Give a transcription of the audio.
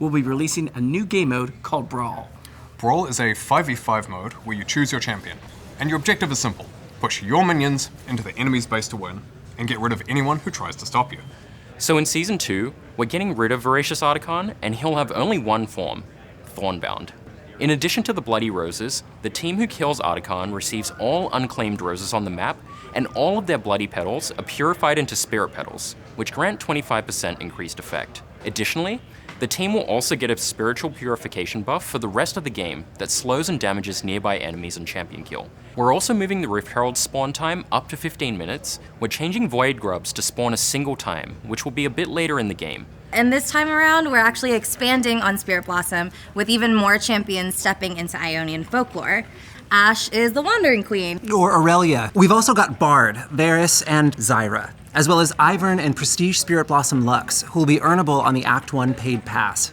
we'll be releasing a new game mode called Brawl. Brawl is a 5v5 mode where you choose your champion, and your objective is simple push your minions into the enemy's base to win, and get rid of anyone who tries to stop you. So in Season 2, we're getting rid of Voracious Articon, and he'll have only one form Thornbound. In addition to the Bloody Roses, the team who kills Articon receives all unclaimed roses on the map, and all of their Bloody Petals are purified into Spirit Petals, which grant 25% increased effect. Additionally, the team will also get a spiritual purification buff for the rest of the game that slows and damages nearby enemies and champion kill. We're also moving the Rift Herald spawn time up to 15 minutes. We're changing Void Grubs to spawn a single time, which will be a bit later in the game. And this time around, we're actually expanding on Spirit Blossom with even more champions stepping into Ionian folklore. Ash is the Wandering Queen. Or Aurelia. We've also got Bard, Varys, and Zyra, as well as Ivern and Prestige Spirit Blossom Lux, who will be earnable on the Act 1 paid pass.